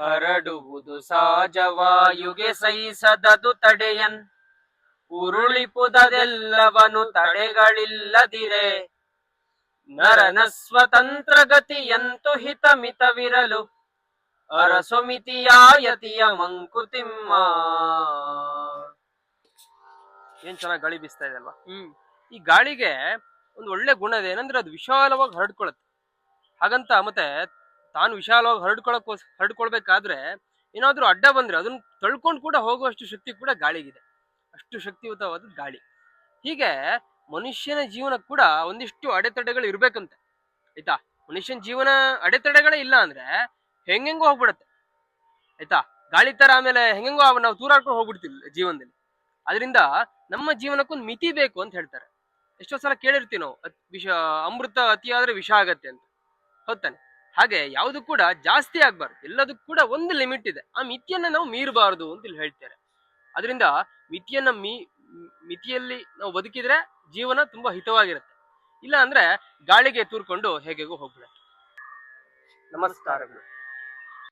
ಹರಡುವುದು ಸಹಜವಾಯುಗೆ ಸಹಿಸದದು ತಡೆಯನ್. ಉರುಳಿಪುದದೆಲ್ಲವನು ತಡೆಗಳಿಲ್ಲದಿರೆ. ನರನ ಸ್ವತಂತ್ರ ಗತಿಯಂತು ಹಿತಮಿತವಿರಲು. ಅರಸೊಮಿತಿಯಾಯತಿಯ ಮಂಕುತಿಮ್ಮ. ಏನ್ ಚೆನ್ನಾಗಿ ಗಾಳಿ ಬೀಸ್ತಾ ಇದೆ ಅಲ್ವಾ? ಹ್ಮ್. ಈ ಗಾಳಿಗೆ ಒಂದು ಒಳ್ಳೆ ಗುಣ ಇದೆ ಏನಂದ್ರೆ ಅದು ವಿಶಾಲವಾಗಿ ಹರಡ್ಕೊಳತ್ತೆ. ಹಾಗಂತ ಮತ್ತೆ ತಾನು ವಿಶಾಲವಾಗಿ ಹರಡ್ಕೊಳಕ್ ಹರಡ್ಕೊಳ್ಬೇಕಾದ್ರೆ ಏನಾದ್ರೂ ಅಡ್ಡ ಬಂದ್ರೆ ಅದನ್ನ ತಳ್ಕೊಂಡು ಕೂಡ ಹೋಗುವಷ್ಟು ಶಕ್ತಿ ಕೂಡ ಗಾಳಿಗಿದೆ. ಅಷ್ಟು ಶಕ್ತಿಯುತವಾದ ಗಾಳಿ. ಹೀಗೆ ಮನುಷ್ಯನ ಜೀವನ ಕೂಡ ಒಂದಿಷ್ಟು ಅಡೆತಡೆಗಳು ಇರ್ಬೇಕಂತೆ. ಆಯ್ತಾ? ಮನುಷ್ಯನ ಜೀವನ ಅಡೆತಡೆಗಳೇ ಇಲ್ಲ ಅಂದ್ರೆ ಹೆಂಗೆಂಗೋ ಹೋಗ್ಬಿಡತ್ತೆ. ಆಯ್ತಾ? ಗಾಳಿ ತರ ಆಮೇಲೆ ಹೆಂಗೆಂಗೋ ನಾವು ತೂರಾಡ್ಕೊಂಡು ಹೋಗ್ಬಿಡ್ತೀವಿ ಜೀವನದಲ್ಲಿ. ಅದರಿಂದ ನಮ್ಮ ಜೀವನಕ್ಕೊಂದು ಮಿತಿ ಬೇಕು ಅಂತ ಹೇಳ್ತಾರೆ. ಎಷ್ಟೋ ಸಲ ಕೇಳಿರ್ತೀವಿ ನಾವು ವಿಷ, ಅಮೃತ ಅತಿಯಾದ್ರೆ ವಿಷ ಆಗತ್ತೆ ಅಂತ. ಹೌದಾನೆ ಹಾಗೆ ಯಾವುದು ಕೂಡ ಜಾಸ್ತಿ ಆಗ್ಬಾರ್ದು. ಎಲ್ಲದಕ್ಕೂ ಕೂಡ ಒಂದು ಲಿಮಿಟ್ ಇದೆ. ಆ ಮಿತಿಯನ್ನ ನಾವು ಮೀರಬಾರದು ಅಂತ ಇಲ್ಲಿ ಹೇಳ್ತಾರೆ. ಅದರಿಂದ ಮಿತಿಯನ್ನ ಮೀ, ಮಿತಿಯಲ್ಲಿ ನಾವು ಬದುಕಿದ್ರೆ ಜೀವನ ತುಂಬಾ ಹಿತವಾಗಿರುತ್ತೆ. ಇಲ್ಲ ಅಂದ್ರೆ ಗಾಳಿಗೆ ತೂರ್ಕೊಂಡು ಹೇಗೆಗೂ ಹೋಗ್ಬಿಡುತ್ತೆ. ನಮಸ್ಕಾರಗಳು.